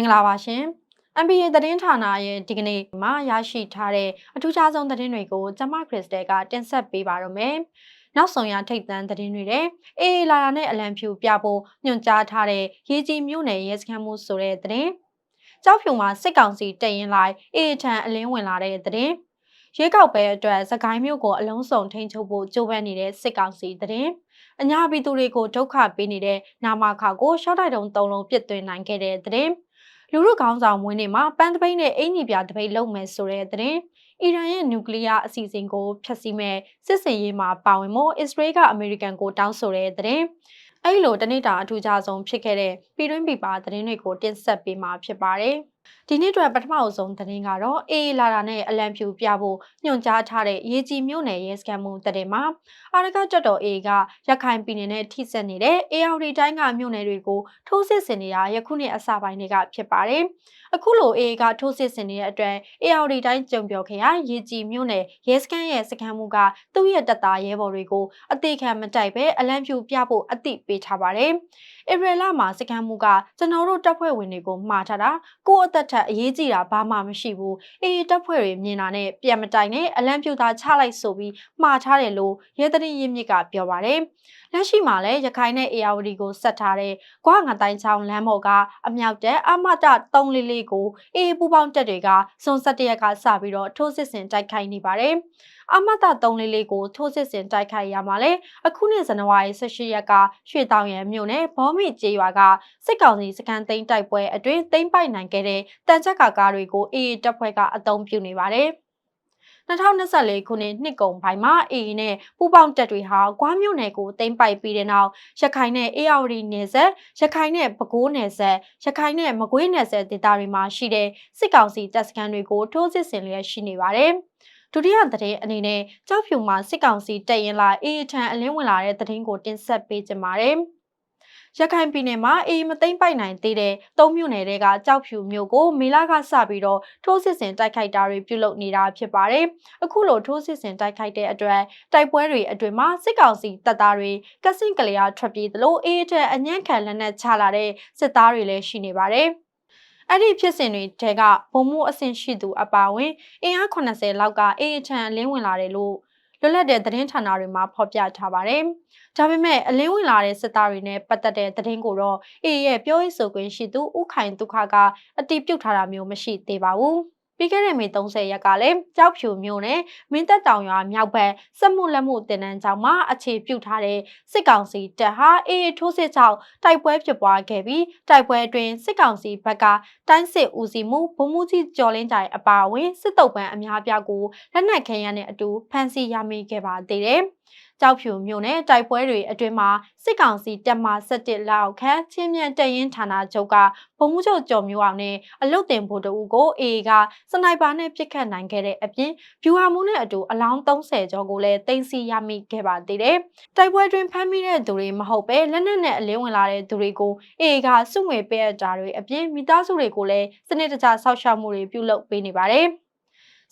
င်္ဂလာပါရှင် NBA သတင်းဌာနရဲ့ဒီကနေ့မှာရရှိထားတဲ့အထူးခြားဆုံးသတင်းတွေကိုကျမခရစ်စတယ်ကတင်ဆက်ပေးပါရမယ်။နောက်ဆုံးရထိတ်တန့်သတင်းတွေတဲ့အေးလာလာနဲ့အလံဖြူပြဖို့ညွှန်ကြားထားတဲ့ရေကြီးမြို့နယ်ရဲစခန်းမှုဆိုတဲ့သတင်း။ကြောက်ဖြူမှာစစ်ကောင်စီတရင်လိုက်အေးထန်အလင်းဝင်လာတဲ့သတင်း။ရဲကောက်ပဲအတွက်စကိုင်းမြို့ကိုအလုံးစုံထိန်းချုပ်ဖို့ကြိုးပမ်းနေတဲ့စစ်ကောင်စီသတင်း။အညာပြည်သူတွေကိုဒုက္ခပေးနေတဲ့နာမခါကိုရှော့တိုက်တုံသုံးလုံးပြစ်သွင်းနိုင်ခဲ့တဲ့သတင်း။ လူမှုခေါင်းဆောင်ဝင်းနေမှာပန်းတပိတ်နဲ့အင်ကြီးပြတပိတ်လုပ်မယ်ဆိုတဲ့သတင်းအီရန်ရဲ့နျူကလ িয়ার အစီအစဉ်ကိုဖျက်ဆီးမဲ့စစ်စင်ရေးမှာပါဝင်ဖို့အစ္စရေးကအမေရိကန်ကိုတောင်းဆိုတဲ့သတင်းအဲ့လိုတနေ့တာအထူးခြားဆုံးဖြစ်ခဲ့တဲ့ပြည်တွင်းပြည်ပသတင်းတွေကိုတင်ဆက်ပေးမှာဖြစ်ပါတယ်။ ဒီနေ့အတွက်ပထမအဆုံးသတင်းကတော့အေးလာတာနဲ့အလံဖြူပြဖို့ညွှန်ကြားထားတဲ့ရေကြီးမြို့နယ်ရဲစခန်းမှုသတင်းမှာအာရကကြတ်တော်အေကရခိုင်ပြည်နယ်နဲ့ထိစပ်နေတဲ့အေအော်ဒီတိုင်းကမြို့နယ်တွေကိုထိုးစစ်ဆင်နေတာယခုနှစ်အစပိုင်းတွေကဖြစ်ပါတယ်။အခုလိုအေကထိုးစစ်ဆင်နေတဲ့အတွက်အေအော်ဒီတိုင်းကြုံပြောခရိုင်ရေကြီးမြို့နယ်ရဲစခန်းရဲ့စခန်းမှုကသူ့ရဲ့တပ်သားရဲဘော်တွေကိုအသေးခံမတိုက်ပဲအလံဖြူပြဖို့အသိပေးထားပါတယ်။ဧပြီလမှာစကန်မှုကကျွန်တော်တို့တပ်ဖွဲ့ဝင်တွေကိုမှားထားတာကိုယ့်အသက်ထက်အရေးကြီးတာဘာမှမရှိဘူးအေးတပ်ဖွဲ့တွေမြင်တာနဲ့ပြန်မတိုင်နဲ့အလံပြူသားချလိုက်ဆိုပြီးမှားထားတယ်လို့ရဲတရင်ရင်းမြစ်ကပြောပါတယ် လက်ရှိမှာလည်းရခိုင်နဲ့အေယာဝတီကိုဆက်ထားတဲ့ကွာငတိုင်းချောင်းလမ်းပေါ်ကအမြောက်တဲ့အမတ344ကိုအေးပူပေါင်းတက်တွေကစွန်ဆက်တရက်ကစပြီးတော့ထိုးစစ်ဆင်တိုက်ခိုက်နေပါတယ်။အမတ344ကိုထိုးစစ်ဆင်တိုက်ခိုက်ရမှာလေအခုနှစ်ဇန်နဝါရီ18ရက်ကရွှေတောင်ရံမြို့နယ်ဘောမိကျေးရွာကစစ်ကောင်စီစကန်သိန်းတိုက်ပွဲအတွင်းသိမ်းပိုက်နိုင်ခဲ့တဲ့တန်ချက်ကာကားတွေကိုအေအေတပ်ဖွဲ့ကအုံပြုနေပါတယ် 2024ခုနှစ်နှစ်ကုန်ပိုင်းမှာအေအေနဲ့ပူပေါင်းတပ်တွေဟာကွားမြို့နယ်ကိုသိမ်းပိုက်ပြီးတဲ့နောက်ရခိုင်နဲ့အေရဝတီနယ်စပ်ရခိုင်နဲ့ပဲခူးနယ်စပ်ရခိုင်နဲ့မကွေးနယ်စပ်ဒေသတွေမှာရှိတဲ့စစ်ကောင်စီတပ်စခန်းတွေကိုထိုးစစ်ဆင်လျက်ရှိနေပါတယ်။ဒုတိယသတင်းအနေနဲ့ကြောက်ဖြူမှာစစ်ကောင်စီတပ်ရင်လာအေးထန်အလင်းဝင်လာတဲ့သတင်းကိုတင်ဆက်ပေးကြပါမယ်။ ရခိုင်ပြည်နယ်မှာအေးမသိမ့်ပိုက်နိုင်သေးတဲ့သုံးမြို့နယ်တွေကကြောက်ဖြူမြို့ကိုမေလာကစပြီးတော့ထိုးစစ်ဆင်တိုက်ခိုက်တာတွေပြုလုပ်နေတာဖြစ်ပါတယ်။အခုလိုထိုးစစ်ဆင်တိုက်ခိုက်တဲ့အတွက်တိုက်ပွဲတွေအတွင်းမှာစစ်ကောင်စီတပ်သားတွေကစင့်ကလျာထွက်ပြေးသလိုအေးထက်အညံ့ခံလက်နက်ချလာတဲ့စစ်သားတွေလည်းရှိနေပါတယ်။အဲ့ဒီဖြစ်စဉ်တွေတဲကဘုံမှုအဆင့်ရှိသူအပါဝင်အင်အား80လောက်ကအေးအချံလင်းဝင်လာတယ်လို့ လွတ်လပ်တဲ့သတင်းဌာနတွေမှာဖော်ပြထားပါတယ်။ဒါပေမဲ့အလင်းဝင်လာတဲ့စစ်သားတွေနဲ့ပတ်သက်တဲ့သတင်းကိုတော့အေးရဲ့ပြောရေးဆိုခွင့်ရှိသူဥခိုင်ဒုက္ခကအတိပြုတ်ထားတာမျိုးမရှိသေးပါဘူး။ ပြီးခဲ့တဲ့မေ30ရက်ကလည်းကြောက်ဖြူမြို့နယ်မင်းသက်တောင်ရွာမြောက်ဘက်စက်မှုလက်မှုတင်နန်းကျောင်းမှာအခြေပြုထားတဲ့စစ်ကောင်စီတပ်ဟာအေးထိုးစစ်ကြောင့်တိုက်ပွဲဖြစ်ပွားခဲ့ပြီးတိုက်ပွဲအတွင်းစစ်ကောင်စီဘက်ကတိုင်းစစ်ဦးစီးမှုဗိုလ်မှူးကြီးကျော်လင်းကြိုင်အပါအဝင်စစ်တုပ်ပန်းအများပြားကိုလက်နက်ခဲယမ်းနဲ့အတူဖမ်းဆီးရမိခဲ့ပါသေးတယ်။ ကြောက်ဖြူမြို့နယ်တိုက်ပွဲတွေအတွင်းမှာစစ်ကောင်စီတပ်မှ17လောက်ခန့်ချင်းမြန်တရင်ဌာနချုပ်ကဘုံမှုချုပ်ကျော်မျိုးအောင်နဲ့အလုတ်တင်ဗိုလ်တအုပ်ကိုအေကစနိုက်ပါနဲ့ပစ်ခတ်နိုင်ခဲ့တဲ့အပြင်ဗျူဟာမှုနဲ့အတူအလောင်း30ကျော်ကိုလည်းတင်စီရမိခဲ့ပါသေးတယ်။တိုက်ပွဲတွင်ဖမ်းမိတဲ့သူတွေမဟုတ်ပဲလက်နက်နဲ့အလင်းဝင်လာတဲ့သူတွေကိုအေကစုငွေပေးအပ်တာတွေအပြင်မိသားစုတွေကိုလည်းစနစ်တကျဆောက်ရှောက်မှုတွေပြုလုပ်ပေးနေပါတယ်။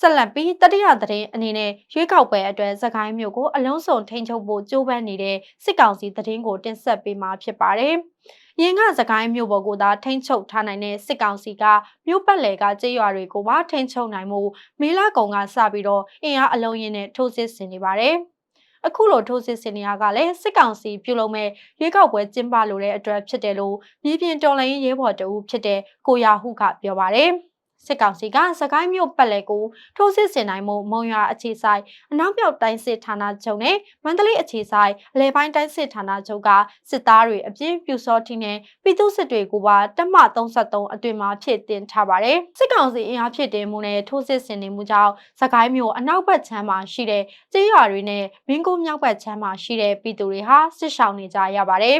ဆက်လက်ပြီးတတိယသတင်းအနေနဲ့ရွေးကောက်ပွဲအတွက်သခိုင်းမျိုးကိုအလုံးစုံထိန်းချုပ်ဖို့ကြိုးပမ်းနေတဲ့စစ်ကောင်စီသတင်းကိုတင်ဆက်ပေးမှာဖြစ်ပါတယ်။ရင်းကသခိုင်းမျိုးပေါ်ကိုသာထိန်းချုပ်ထားနိုင်တဲ့စစ်ကောင်စီကမြို့ပတ်လည်ကကြေးရွာတွေကိုပါထိန်းချုပ်နိုင်မှုမေလကုံကစပြီးတော့အင်အားအလုံးရင်းနဲ့ထိုးစစ်ဆင်နေပါတယ်။အခုလိုထိုးစစ်ဆင်နေရကလည်းစစ်ကောင်စီပြုလုပ်မဲ့ရွေးကောက်ပွဲကျင်းပလိုတဲ့အတွက်ဖြစ်တယ်လို့မြေပြင်တော်လှန်ရေးရဲဘော်တဦးဖြစ်တဲ့ကိုယာဟုကပြောပါတယ်။ စစ်ကောင်စီကစကိုင်းမြို့ပတ်လည်ကိုထိုးစစ်ဆင်နိုင်မှုမုံရွာအခြေဆိုင်အနောက်မြောက်တိုင်းစစ်ဌာနချုပ်နဲ့မန္တလေးအခြေဆိုင်အလဲပိုင်းတိုင်းစစ်ဌာနချုပ်ကစစ်သားတွေအပြင်းပြူစောတိနဲ့ပြည်သူစစ်တွေကိုပါတက်မ33အတွင်မှာဖြစ်တင်ထားပါတယ်စစ်ကောင်စီအင်အားဖြစ်တင်မှုနဲ့ထိုးစစ်ဆင်နေမှုကြောင့်စကိုင်းမြို့အနောက်ဘက်ခြမ်းမှာရှိတဲ့ကျေးရွာတွေနဲ့မင်းကုန်းမြောက်ဘက်ခြမ်းမှာရှိတဲ့ပြည်သူတွေဟာစစ်ရှောင်နေကြရပါတယ်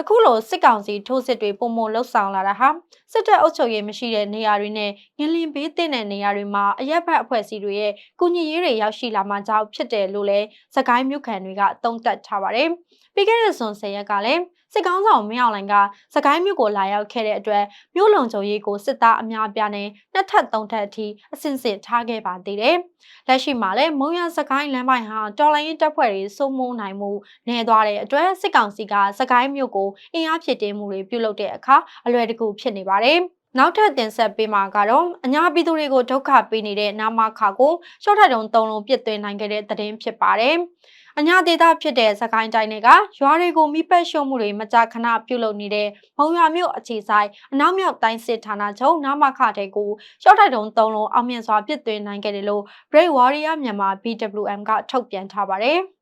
အခုလိုစစ်ကောင်စီထိုးစစ်တွေပုံမလှုပ်ဆောင်လာတာဟာစစ်တပ်အုပ်ချုပ်ရေးမရှိတဲ့နေရာတွေနဲ့ငလင်ဘေးတင်တဲ့နေရာတွေမှာအရက်ဘတ်အဖွဲ့အစည်းတွေရဲ့ကုညီရေးတွေရောက်ရှိလာမှကြောင့်ဖြစ်တယ်လို့လည်းစကိုင်းမြို့ခံတွေကသုံးသပ်ထားပါတယ်။ပြီးခဲ့တဲ့ဇွန်10ရက်ကလည်း စစ်ကောင်းဆောင်မင်းအောင်လှိုင်ကစကိုင်းမြို့ကိုလာရောက်ခဲ့တဲ့အတွက်မြို့လုံခြုံရေးကိုစစ်သားအများပြားနဲ့နှစ်ထပ်သုံးထပ်အထိအဆင့်ဆင့်ထားခဲ့ပါသေးတယ်။လက်ရှိမှာလည်းမုံရစကိုင်းလမ်းပိုင်းဟာတော်လိုင်းရေးတပ်ဖွဲ့တွေစိုးမိုးနိုင်မှုနေသွားတဲ့အတွက်စစ်ကောင်စီကစကိုင်းမြို့ကိုအင်အားဖြစ်တင်မှုတွေပြုလုပ်တဲ့အခါအလွယ်တကူဖြစ်နေပါတယ်။ နောက်ထပ်တင်ဆက်ပေးမှာကတော့အညာပြည်သူတွေကိုဒုက္ခပေးနေတဲ့နာမခါကိုရှော့ထတုံသုံးလုံးပြစ်သွင်းနိုင်ခဲ့တဲ့သတင်းဖြစ်ပါတယ်။အညာဒေသဖြစ်တဲ့စကိုင်းတိုင်းတွေကရွာတွေကိုမိပတ်ရှုံမှုတွေမကြာခဏပြုလုပ်နေတဲ့မုံရွာမြို့အခြေဆိုင်အနောက်မြောက်တိုင်းစစ်ဌာနချုပ်နာမခတဲ့ကိုရှော့ထတုံသုံးလုံးအောင်မြင်စွာပြစ်သွင်းနိုင်ခဲ့တယ်လို့ Brave Warrior မြန်မာ BWM ကထုတ်ပြန်ထားပါတယ်။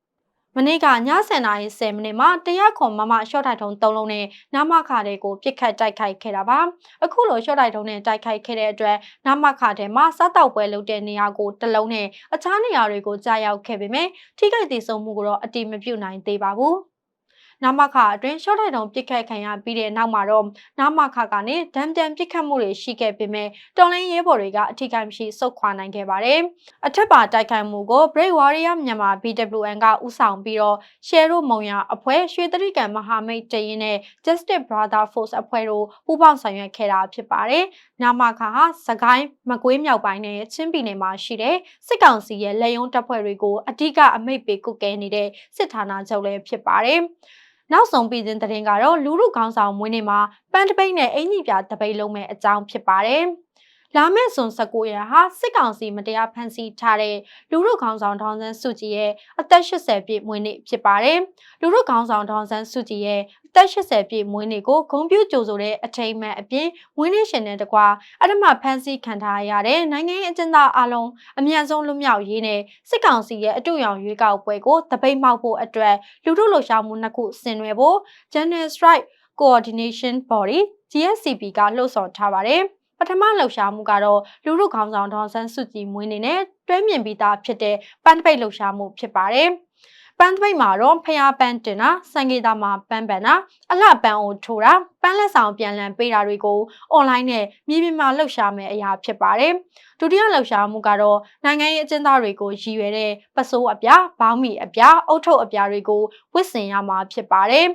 မနေ့ကည7:10နာရီ10မိနစ်မှာတရားခွန်မမရှော့တိုက်ထုံ3လုံးနဲ့နာမခါတဲ့ကိုပြစ်ခတ်တိုက်ခိုက်ခဲ့တာပါအခုလိုရှော့တိုက်ထုံနဲ့တိုက်ခိုက်ခဲ့တဲ့အတွက်နာမခါတဲ့မှာစားတောက်ပွဲလုပ်တဲ့နေရာကိုတလုံးနဲ့အခြားနေရာတွေကိုကြားရောက်ခဲ့ပေမဲ့ထိခိုက်ဒေဆုံးမှုကိုတော့အတိမပြုနိုင်သေးပါဘူး နာမခအတွင်းရှော့တိုက်တုံပြစ်ခတ်ခံရပြီးတဲ့နောက်မှာတော့နာမခကနေဒဏ်ပြန်ပြစ်ခတ်မှုတွေရှိခဲ့ပေမဲ့တော်လိုင်းရဲဘော်တွေကအထီးကမ်းမရှိစုခွာနိုင်ခဲ့ပါတယ်။အထက်ပါတိုက်ခိုက်မှုကို Brave Warrior မြန်မာ BWN ကဥဆောင်ပြီးတော့ Share မုံရအဖွဲ့ရွှေတရိကန်မဟာမိတ်တရင်နဲ့ Justice Brother Force အဖွဲ့တို့ပူးပေါင်းဆောင်ရွက်ခဲ့တာဖြစ်ပါတယ်။နာမခဟာစကိုင်းမကွေးမြောက်ပိုင်းနဲ့ချင်းပြည်နယ်မှာရှိတဲ့စစ်ကောင်စီရဲ့လက်ယုံတပ်ဖွဲ့တွေကိုအဓိကအမိတ်ပေးကုတ်ကဲနေတဲ့စစ်ဌာနချုပ်လည်းဖြစ်ပါတယ်။ နောက်ဆုံးပြည်စဉ်သတင်းကတော့လူမှုခေါင်းဆောင်မွေးနေ့မှာပန်းတပိတ်နဲ့အင်ကြီးပြတပိတ်လုံးမဲ့အကြောင်းဖြစ်ပါတယ်။ လာမယ့်ဇွန်19ရက်ဟာစစ်ကောင်စီမတရားဖမ်းဆီးထားတဲ့လူမှုခေါင်းဆောင်ဒေါန်ဆန်းစုကြည်ရဲ့အသက်80ပြည့်မွေးနေ့ဖြစ်ပါတယ်။လူမှုခေါင်းဆောင်ဒေါန်ဆန်းစုကြည်ရဲ့အသက်80ပြည့်မွေးနေ့ကိုဂုံပြူကြိုဆိုတဲ့အထိမ်းအမှတ်အပြင်မွေးနေ့ရှင်တဲ့တကွာအထမဖမ်းဆီးခံထားရတဲ့နိုင်ငံရေးအကျဉ်းသားအလုံးအမြန်ဆုံးလွတ်မြောက်ရေးနဲ့စစ်ကောင်စီရဲ့အတူရောင်ရွေးကောက်ပွဲကိုတပိတ်မှောက်ဖို့အတွက်လူထုလှုပ်ရှားမှုနှစ်ခုဆင်နွှဲဖို့ General Strike Coordination Body GSCP ကလှုပ်ဆော်ထားပါတယ် ပထမလှုပ်ရှားမှုကတော့လူလူခေါင်းဆောင်ဒေါန်ဆန်းစုကြည်မွေးနေ့နဲ့တွဲမြင်ပြီးသားဖြစ်တဲ့ပန်းတပိတ်လှုပ်ရှားမှုဖြစ်ပါတယ်။ပန်းသပိတ်မှာတော့ဖျားပန်းတင်တာစံကေတာမှာပန်းပန်တာအလှပန်းကိုထိုးတာပန်းလက်ဆောင်ပြန်လည်ပေးတာတွေကိုအွန်လိုင်းနဲ့မြေပြင်မှာလှုပ်ရှားမယ်အရာဖြစ်ပါတယ်ဒုတိယလှုပ်ရှားမှုကတော့နိုင်ငံရေးအကျဉ်းသားတွေကိုရည်ရွယ်တဲ့ပစိုးအပြားဘောင်းမီအပြားအုတ်ထုပ်အပြားတွေကိုဝစ်ဆင်ရမှာဖြစ်ပါတယ်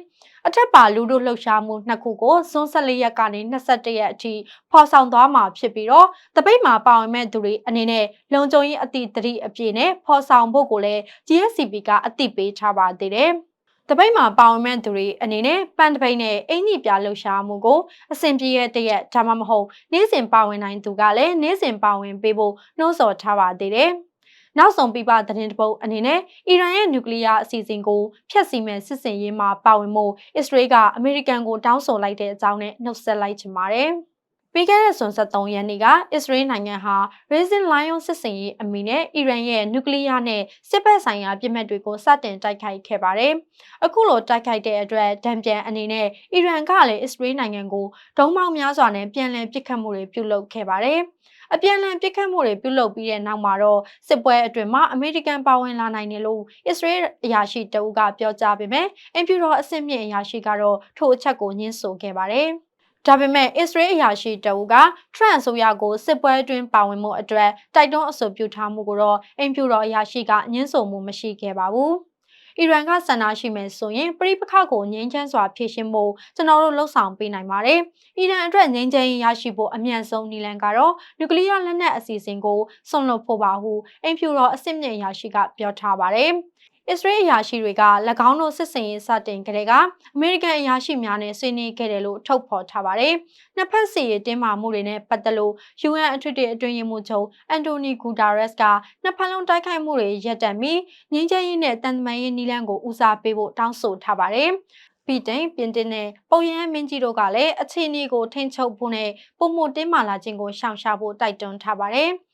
အထက်ပါလူတို့လှုပ်ရှားမှုနှစ်ခုကိုဇွန်14ရက်ကနေ21ရက်အထိဖော်ဆောင်သွားမှာဖြစ်ပြီးတော့တပိတ်မှာပါဝင်မဲ့သူတွေအနေနဲ့လုံခြုံရေးအတိတတိအပြည့်နဲ့ဖော်ဆောင်ဖို့ကိုလည်း GSCP ကအသိပေးထားပါသေးတယ်။ တပိတ်မှာပါဝင်မဲ့သူတွေအနေနဲ့ပန်တပိတ်နဲ့အင်ကြီးပြလှုပ်ရှားမှုကိုအစဉ်ပြေရဲ့တရက်ဒါမှမဟုတ်နေ့စဉ်ပါဝင်နိုင်သူကလည်းနေ့စဉ်ပါဝင်ပေးဖို့နှိုးဆော်ထားပါသေးတယ်။နောက်ဆုံးပြပသတင်းတပုတ်အနေနဲ့အီရန်ရဲ့နျူကလ িয়ার အစီအစဉ်ကိုဖျက်ဆီးမဲ့စစ်စင်ရေးမှာပါဝင်မှုအစ္စရေးကအမေရိကန်ကိုတောင်းဆိုလိုက်တဲ့အကြောင်းနဲ့နှုတ်ဆက်လိုက်ချင်ပါတယ်။ ပြီးခဲ့တဲ့ဇွန်23ရက်နေ့ကအစ္စရေးနိုင်ငံဟာ Raisin Lion စစ်စင်ရေးအမိနဲ့အီရန်ရဲ့နျူကလ িয়ার နဲ့စစ်ဘက်ဆိုင်ရာပြစ်မှတ်တွေကိုစတင်တိုက်ခိုက်ခဲ့ပါတယ်။အခုလိုတိုက်ခိုက်တဲ့အတွက်ဒဏ်ပြန်အနေနဲ့အီရန်ကလည်းအစ္စရေးနိုင်ငံကိုဒုံးပေါင်းများစွာနဲ့ပြန်လည်ပစ်ခတ်မှုတွေပြုလုပ်ခဲ့ပါတယ်။အပြန်အလှန်ပစ်ခတ်မှုတွေပြုလုပ်ပြီးတဲ့နောက်မှာတော့စစ်ပွဲအတွင်းမှာအမေရိကန်ပါဝင်လာနိုင်တယ်လို့အစ္စရေးအရာရှိတအုပ်ကပြောကြားပေမဲ့အင်ဖြူတော်အဆင့်မြင့်အရာရှိကတော့ထိုအချက်ကိုညှင်းဆိုခဲ့ပါတယ်။ ဒါပေမဲ့အစ္စရေးအရာရှိတအုပ်ကထရန့်ဆိုရကိုစစ်ပွဲအတွင်းပါဝင်မှုအတွက်တိုက်တွန်းအဆိုပြုထားမှုကိုတော့အင်ဖြူတော်အရာရှိကညှင်းဆိုမှုမရှိခဲ့ပါဘူး။အီရန်ကဆန္ဒရှိမယ်ဆိုရင်ပြိပခကိုငြိမ်းချမ်းစွာဖြေရှင်းဖို့ကျွန်တော်တို့လှုံ့ဆော်ပေးနိုင်ပါတယ်။အီရန်အတွက်ငြိမ်းချမ်းရေးရရှိဖို့အမြန်ဆုံးနည်းလမ်းကတော့နျူကလ িয়ার လက်နက်အစီအစဉ်ကိုဆွန့်လွတ်ဖို့ပါဟုအင်ဖြူတော်အစစ်မြင့်ရရှိကပြောထားပါတယ်။ အစ္စရေးအရာရှိတွေက၎င်းတို့စစ်စင်ရေးစတင်ကြတဲ့ကအမေရိကန်အရာရှိများနဲ့ဆွေးနွေးခဲ့တယ်လို့ထုတ်ဖော်ထားပါတယ်။နှစ်ဖက်စီရေးတင်းမာမှုတွေနဲ့ပတ်သက်လို့ UN အထွေထွေအတွင်းရေးမှူးချုပ်အန်တိုနီဂူတာရက်စ်ကနှစ်ဖက်လုံးတိုက်ခိုက်မှုတွေရပ်တန့်ပြီးငြိမ်းချမ်းရေးနဲ့တန်တမာရေးနည်းလမ်းကိုဦးစားပေးဖို့တောင်းဆိုထားပါတယ်။ပြည်တိုင်ပြင်တင်နဲ့ပုံရန်မင်းကြီးတို့ကလည်းအခြေအနေကိုထိန်းချုပ်ဖို့နဲ့ပုံမှုတင်းမာလာခြင်းကိုရှောင်ရှားဖို့တိုက်တွန်းထားပါတယ်။